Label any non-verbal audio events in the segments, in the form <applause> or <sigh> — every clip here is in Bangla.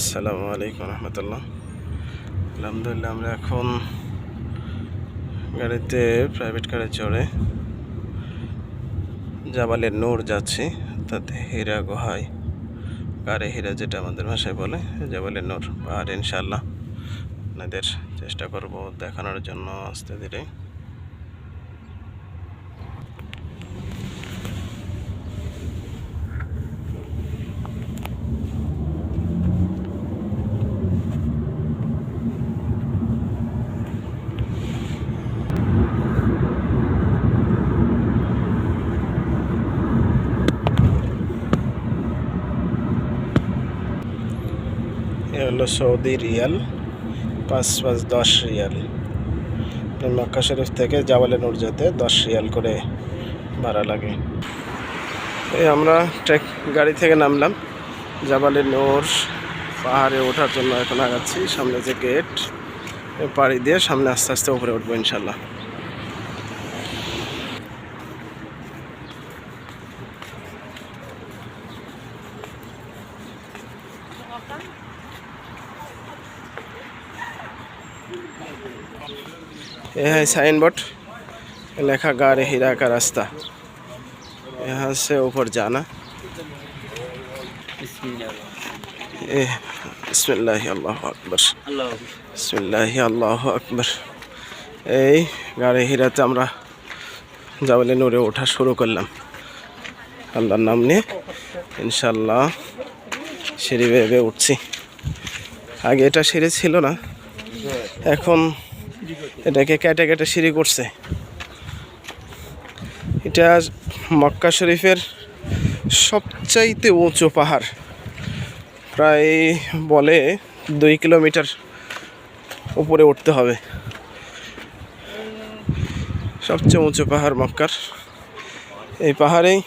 আসসালামু আলাইকুম রহমতুল্লাহ। আলহামদুলিল্লাহ, আমরা এখন গাড়িতে প্রাইভেট কারে চড়ে জাবালের নূর যাচ্ছি, তাতে হীরা গুহায়, গাড়ে হীরা যেটা আমাদের ভাষায় বলে, জাবালের নূর। পাহাড় ইনশাল্লাহ আপনাদের চেষ্টা করব দেখানোর জন্য আস্তে ধীরে এ হলো সৌদি রিয়াল, পাঁচ পাঁচ দশ রিয়াল। মক্কা শরীফ থেকে জাবালে নূর যেতে দশ রিয়াল করে ভাড়া লাগে। এই আমরা ট্রেক গাড়ি থেকে নামলাম। জাবালে নূর পাহাড়ে ওঠার জন্য এখন আগাচ্ছি, সামনে যে গেট পাড়ি দিয়ে সামনে আস্তে আস্তে উপরে উঠবো ইনশাল্লাহ। यह है साइन बोर्ड लिखा गारे हीरा का रास्ता यहाँ से ऊपर जाना ए बिस्मिल्लाह अल्लाह আকবর বিসমিল্লাহ আল্লাহ আকবর এই গাড়ি হিরাতে আমরা জাবালে নূরে ওঠা শুরু করলাম আল্লাহর নাম নিয়ে ইনশাল্লাহ সিঁড়ি বেয়ে বেয়ে উঠছি আগে এটা সিঁড়ি ছিল না এখন এটাকে কেটে কেটে সিঁড়ি করছে। এটা মক্কা শরীফের সবচাইতে উঁচু পাহাড়। প্রায় বলে দুই কিলোমিটার উপরে উঠতে হবে। সবচেয়ে উঁচু পাহাড় মক্কার। এই পাহাড়েই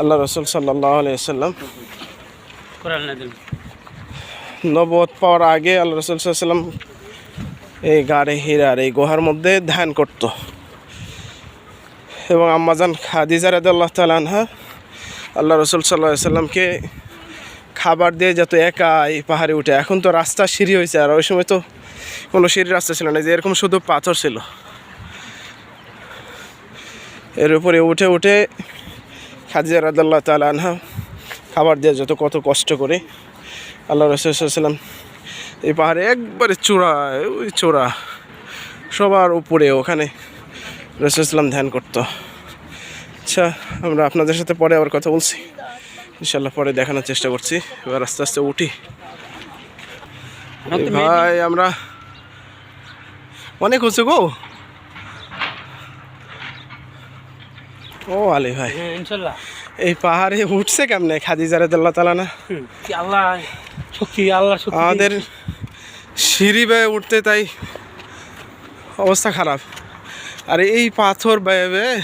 আল্লাহ রসুল সাল্লাহ আলিয়াল্লাম নবদ পাওয়ার আগে আল্লাহ রসুল সাল্লাম এই গাড়ে হীরার, এই গুহার মধ্যে ধ্যান করত। এবং আম্মাজান খাদিজা রাদ আল্লাহ তালানহা আল্লাহ রসুল সাল্লাহ সাল্লামকে খাবার দিয়ে যত একাই পাহাড়ে উঠে। এখন তো রাস্তা সিঁড়ি হয়েছে আর ওই সময় তো কোনো সিঁড়ি রাস্তা ছিল না যে এরকম শুধু পাথর ছিল। এর উপরে উঠে উঠে খাদিজা রাদাল্লাহ তালানহা খাবার দিয়ে যত কত কষ্ট করে। আল্লাহ রসুল রসুলাম এই পাহাড়ে একবারে চূড়ায় ওই চূড়া। সবার উপরে ওখানে রসুলাম ধ্যান করতো। আচ্ছা আমরা আপনাদের সাথে পরে আবার কথা বলছি। ইনশাল্লাহ পরে দেখানোর চেষ্টা করছি। এবার আস্তে আস্তে উঠি। ভাই আমরা অনেক উঁচু গো। ও আলী ভাই। হ্যাঁ ইনশাল্লাহ এই পাহাড়ে উঠছে কেমনে? খাদিজা রাদিয়াল্লাহু তাআলা না? আল্লাহ। শক্তি আল্লাহ শক্তি আমাদের সিঁড়ি বেয়ে উঠতে তাই অবস্থা খারাপ। আর এই পাথর বেয়ে বেয়ে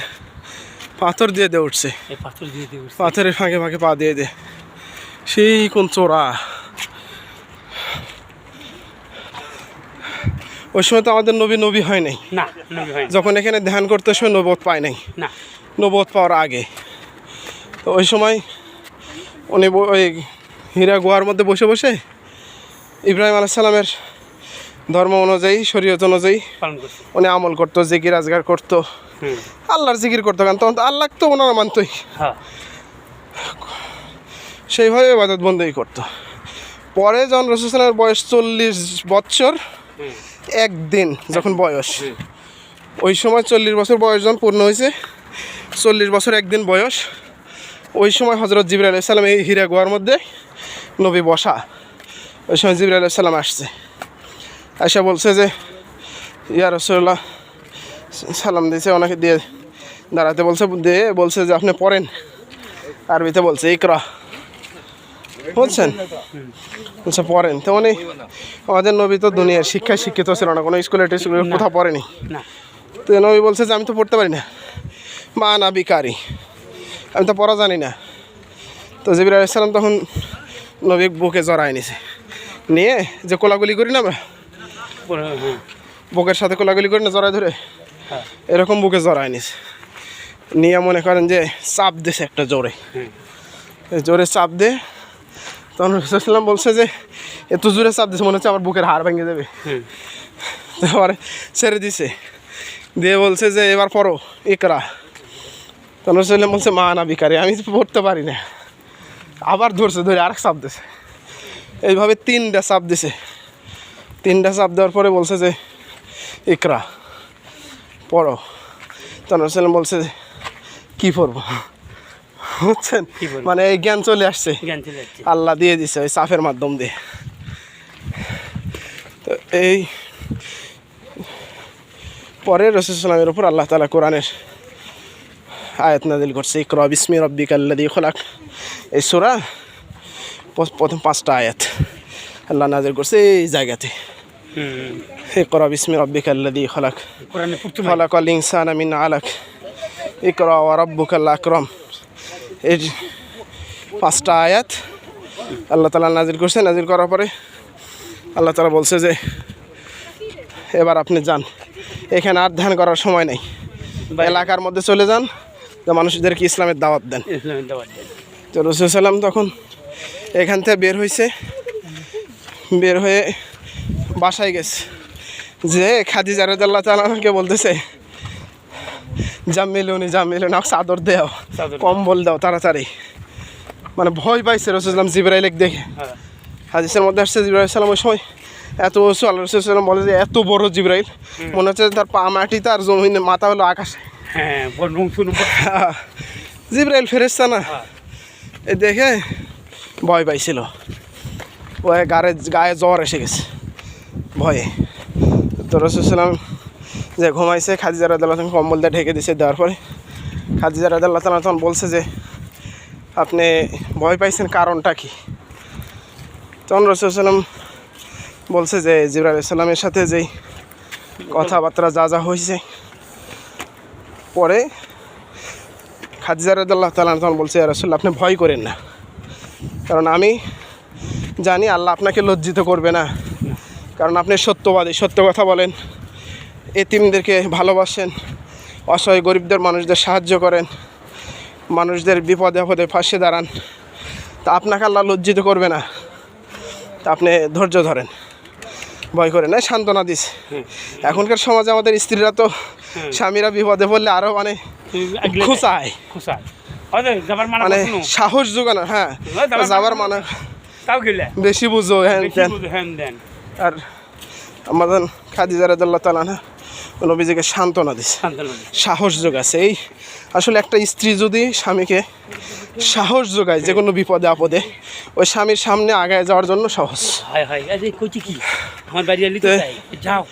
পাথর দিয়ে দিয়ে উঠছে। পাথর দিয়ে দিয়ে উঠছে। পাথরের ফাঁকে ফাঁকে পা দিয়ে দে। সেই কোন চোরা। ওই সময় তো আমাদের নবী নবী হয় নাই। না। যখন এখানে ধ্যান করতে সময় নবোধ পায় নাই। না। নবোধ পাওয়ার আগে। তো ওই সময় উনি ওই হীরা গুহার মধ্যে বসে বসে ইব্রাহিম আলাইসাল্লামের ধর্ম অনুযায়ী শরীয়ত অনুযায়ী উনি আমল করতো জিকির আজগার করতো। আল্লাহর জিকির করতো কারণ তখন তো আল্লাহ তো ওনারা মানতই। হ্যাঁ। সেইভাবে ইবাদত বন্দী করতো। পরে যখন রসুলামের বয়স চল্লিশ বৎসর একদিন যখন বয়স ওই সময় চল্লিশ বছর বয়স যখন পূর্ণ হয়েছে চল্লিশ বছর একদিন বয়স ওই সময় হজরত জিবর আলাইসাল্লাম এই হীরা গুহার মধ্যে নবী বসা। ওই সময় জিবর আলাইসাল্লাম আসছে। আয়সা বলছে যে ইয়া রসুল্লাহ সালাম দিয়েছে ওনাকে দিয়ে দাঁড়াতে। বলছে দিয়ে বলছে যে আপনি পড়েন। আরবিতে বলছে ইকরা। বুঝছেন বলছে পড়েন। তো উনি আমাদের নবী তো দুনিয়ার শিক্ষায় শিক্ষিত ছিল না কোনো স্কুলে টিস্কুলে কোথাও পড়েনি। তো নবী বলছে যে আমি তো পড়তে পারি না। মা না বিকারি আমি তো পড়া জানি না। তো জিবির আলাইসালাম তখন নবী বুকে জড়ায় নিছে। নিয়ে যে কোলাগুলি করি না আমরা? হ্যাঁ। বুকের সাথে কোলাগুলি করি না জড়ায় ধরে? হ্যাঁ। এরকম বুকে জড়ায় নিছে। নিয়ে মনে করেন যে চাপ দিছে একটা জোরে। এই জোরে চাপ দে তখন রসুলাম বলছে যে এত জোরে চাপ দিছে মনে হচ্ছে আমার বুকের হাড় ভেঙে যাবে। তারপরে ছেড়ে দিছে। দিয়ে বলছে যে এবার পড়ো ইকরা। তখন রসুলাম বলছে মা না বিকারি আমি পড়তে পারি না। আবার ধরছে ধরে আরেক চাপ দিছে। এইভাবে তিনটা চাপ দিছে। তিনটা চাপ দেওয়ার পরে বলছে যে ইকরা পড়ো। তখন রসুলাম বলছে যে কী পড়ব? বুঝছেন? মানে এই জ্ঞান চলে আসছে। আল্লাহ দিয়ে দিছে ওই সাফের মাধ্যম দিয়ে। তো এই পরে রসুলামের উপর আল্লাহ তালা কোরআনের আয়াত নাদিল করছে ইকরা বিসমি রব্বিক আল্লাদি খোলাক। এই সুরা প্রথম পাঁচটা আয়াত আল্লাহ নাজিল করছে এই জায়গাতে। ইকরা বিসমি রব্বিক আল্লাদি খোলাক। খলাক আল ইনসান মিন আলাক। ইকরা ওয়া রাব্বুকাল আকরাম। এই পাঁচটা আয়াত আল্লাহ তালা নাজিল করছে নাজিল করার পরে আল্লাহ তালা বলছে যে এবার আপনি যান। এখানে আর ধ্যান করার সময় নেই। এলাকার মধ্যে চলে যান। যে মানুষদেরকে ইসলামের দাওয়াত দেন। ইসলামের দাওয়াত দেন। তো রসুল সাল্লাম তখন এখান থেকে বের হয়েছে বের হয়ে বাসায় গেছে। যে খাদিজা রাজাল্লাহ তালাকে বলতেছে জামিলুনি জামিলুনি আমাকে চাদর দেও কম্বল দাও তাড়াতাড়ি। মানে ভয় পাইছে রসুলাম জিব্রাইলেক দেখে। হ্যাঁ। হাদিসের মধ্যে আসছে জিব্রাইল সালাম ওই সময় এত উঁচু আল্লাহ রসুলাম বলে যে এত বড় জিবরাইল। মনে হচ্ছে তার পা মাটিতে তার জমিনে মাথা হলো আকাশে। হ্যাঁ <laughs> জিব্রাইল ফেরেস্তা না? হ্যাঁ। এ দেখে ভয় পাইছিল। ও গায়ে গায়ে জ্বর এসে গেছে। ভয়ে। তো রসুলাম যে ঘুমাইছে খাদিজা রাদাল্লাহ কম্বল দিয়ে ঢেকে দিছে দেওয়ার পরে খাদিজা রাদাল্লাহ তালা তখন বলছে যে আপনি ভয় পাইছেন কারণটা কি? তখন রসুলাম বলছে যে জিবরা সাল্লামের সাথে যেই কথাবার্তা যা যা হয়েছে পরে খাদিজা রাদাল্লাহ তালা তখন বলছে রসুল্লাহ আপনি ভয় করেন না। কারণ আমি জানি আল্লাহ আপনাকে লজ্জিত করবে না। কারণ আপনি সত্যবাদী সত্য কথা বলেন। এতিমদেরকে ভালোবাসেন। অসহায় গরিবদের মানুষদের সাহায্য করেন। মানুষদের বিপদে আপদে ফাঁসে দাঁড়ান। তা আপনাকে আল্লাহ লজ্জিত করবে না। তা আপনি ধৈর্য ধরেন। ভয় করে না সান্ত্বনা দিস। এখনকার সমাজে আমাদের স্ত্রীরা তো স্বামীরা বিপদে পড়লে আরও মানে মানা সাহস যোগানো হ্যাঁ। যাবার মানে বেশি বুঝো হ্যান হ্যান দেন। আর আমাদের খাদিজা রাদাল্লাহ তালা না নবীজিকে সান্ত্বনা দিছে। শান্তনু সাহস যোগাছে। এই আসলে একটা স্ত্রী যদি স্বামীকে সাহস যোগায় যে কোনো বিপদে আপদে ওই স্বামীর সামনে আগায় যাওয়ার জন্য কি? আমার বাড়ি তো যাও।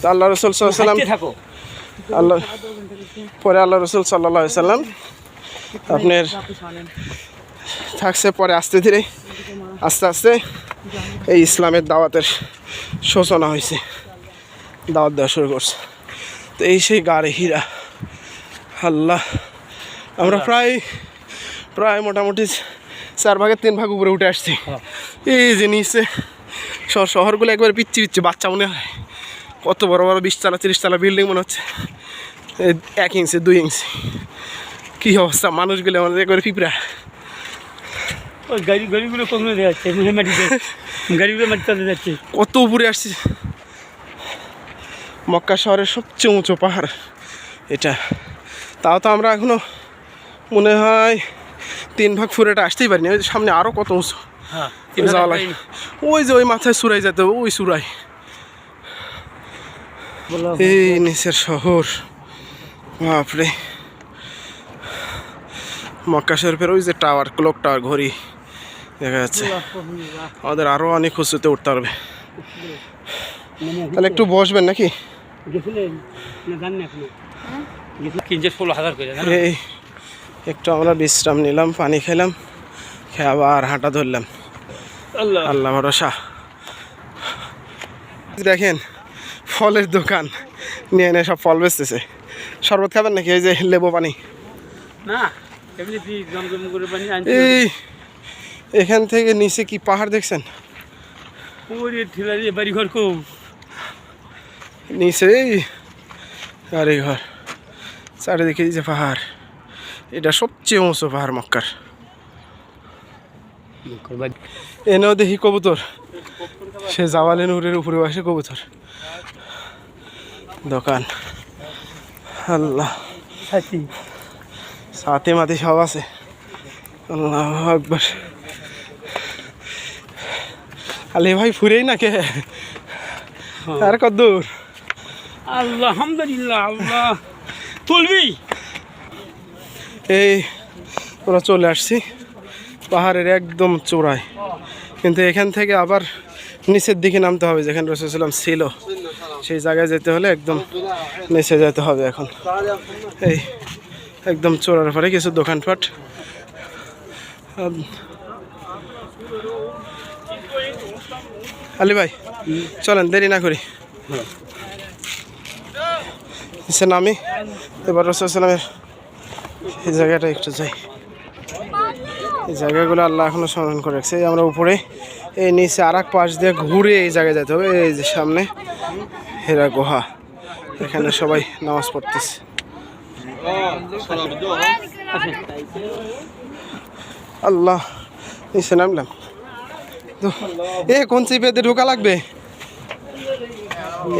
তো আল্লাহ রসুল সাল্লাম থাকো। আল্লাহ পরে আল্লাহ রসুল সাল্লাহ সাল্লাম আপনার থাকছে, পরে আস্তে ধীরে, আস্তে আস্তে এই ইসলামের দাওয়াতের সূচনা হয়েছে, দাওয়াত দেওয়া শুরু করছে। তো এই সেই গাড়ি হীরা, আল্লাহ। আমরা প্রায় প্রায় মোটামুটি চার ভাগের তিন ভাগ উপরে উঠে আসছি। এই নিচে শহরগুলো একবারে পিচ্ছি পিচ্ছি বাচ্চা মনে হয়। কত বড় বড় বিশ তালা তিরিশ তালা বিল্ডিং মনে হচ্ছে। এক ইঞ্চি দুই ইঞ্চি। কী অবস্থা? মানুষগুলো আমাদের একবারে পিঁপড়া। ওই গাড়ি গাড়িগুলো কমে যাচ্ছে মাটিতে গাড়িগুলো মাটিতে যাচ্ছে। কত উপরে আসছে। মক্কা শহরের সবচেয়ে উঁচু পাহাড়। এটা। তাও তো আমরা এখনও মনে হয় তিন ভাগ ফুরেটা আসতেই পারিনি। ওই সামনে আরও কত উঁচু। হ্যাঁ ওই যাওয়া লাগে ওই যে ওই মাথায় সুরাই যেতে ওই সুরাই। এই নিচের শহর। বাপরে। মক্কা শরীফের ওই যে টাওয়ার ক্লক টাওয়ার ঘড়ি দেখা যাচ্ছে। আমাদের আরও অনেক উঁচুতে উঠতে পারবে। তাহলে একটু বসবেন নাকি? এই একটু আমরা বিশ্রাম নিলাম পানি খেলাম খেয়ে আবার হাঁটা ধরলাম। আল্লাহ। আল্লাহ ভরসা। দেখেন ফলের দোকান। নিয়ে এনে সব ফল বেচতেছে। শরবত খাবেন নাকি? এই যে লেবু পানি। না এই এখান থেকে নিচে কি পাহাড় দেখছেন? ওরে ঠেলা দিয়ে বাড়ি ঘর খুব নিচে আরে চারিদিকে যে পাহাড়। এটা সবচেয়ে উঁচু পাহাড় মক্কার। এনেও দেখি কবুতর। সে জাওয়ালে নূরের উপরে বসে কবুতর। দোকান। আল্লাহ। সাথী। সাথে মাতে সব আছে। আল্লাহ আকবর। আলে ভাই ফুরেই না কে? আর কত দূর? আল্লাহ আলহামদুলিল্লাহ আল্লাহ। তুলবি? এই ওরা চলে আসছি। পাহাড়ের একদম চূড়ায়। কিন্তু এখান থেকে আবার নিচের দিকে নামতে হবে যেখানে রসুলাম ছিল। সেই জায়গায় যেতে হলে একদম নিচে যেতে হবে এখন। এই, একদম চোরার পরে কিছু দোকানপাট। আলি ভাই, চলেন, দেরি না করি। নিচে নামি, এবার রসুলামের এই জায়গাটা একটু যাই। এই জায়গাগুলো আল্লাহ এখনও সংরক্ষণ করে রাখছে। আমরা উপরে, এই নিচে আর এক পাশ দিয়ে ঘুরে এই জায়গায় যেতে হবে, এই যে সামনে। হেরা গুহা। এখানে সবাই নামাজ পড়তেছে। আল্লাহ, নিচে নামলাম। এ, কোন চিপেতে ঢোকা লাগবে?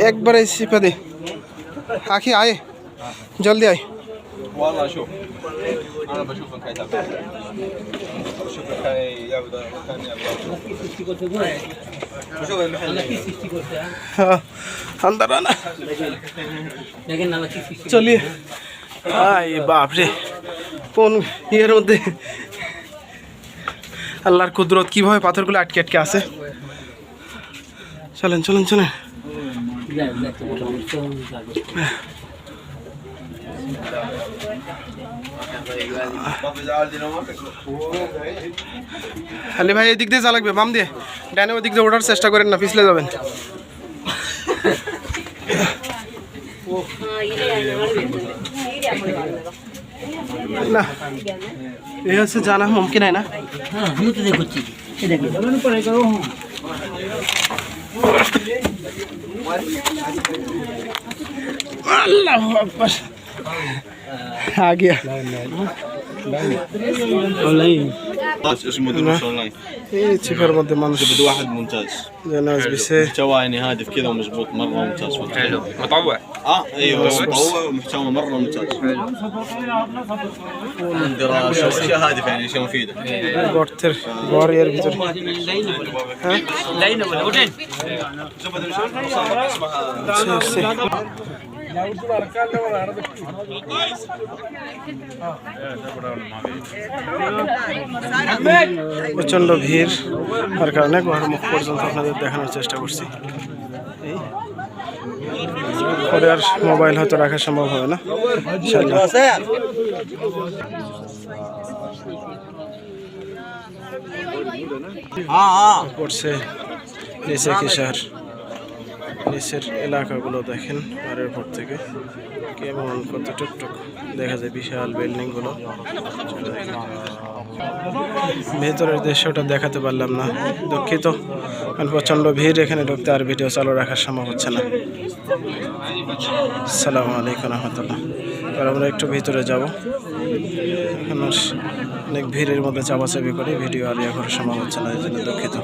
একবারে চিপে দে আখি, আয়। জলদি আয়। अंदर आना चलिए আই বাপ কোন ইয়ের মধ্যে? আল্লাহর কুদরত কীভাবে পাথরগুলো আটকে আটকে আসে চলেন চলেন চলেন। হ্যাঁ। हले भाई एदिक दिए जा लगे बाम दिए डैने ओदिक दिए उठार चेषा करें ना पिछले जाबन जाना मुमकिन है ना आ गया اونلاين اسمه دروس اونلاين اي تفر واحد ممتاز. جناز بسي محتوى يعني هادف كذا ومضبوط مرة ممتاز. حلو. متطوع آه أيوه متطوع ومحتوى مرة ممتاز. دراسة اشياء هادف يعني اشياء مفيدة. بورتر وارير بتر لينو ولا وين প্রচণ্ড ভিড়, তার কারণে গুহার মুখ পর্যন্ত আপনাদের দেখানোর চেষ্টা করছি পরে আর মোবাইল হয়তো রাখা সম্ভব হবে না। পড়ছে নিচে কিসার নিচের এলাকাগুলো দেখেন পাহাড়ের পর থেকে। কেমন কত টুকটুক দেখা যায়, বিশাল বিল্ডিংগুলো। ভেতরের দৃশ্যটা দেখাতে পারলাম না। দুঃখিত, কারণ প্রচণ্ড ভিড় এখানে ঢুকতে আর ভিডিও চালু রাখার সম্ভব হচ্ছে না। সালামু আলাইকুম রহমতুল্লাহ। এবার আমরা একটু ভিতরে যাব। এখন অনেক ভিড়ের মধ্যে চাপাচাপি করে ভিডিও আর ইয়ে করা সম্ভব হচ্ছে না, এই জন্য দুঃখিত।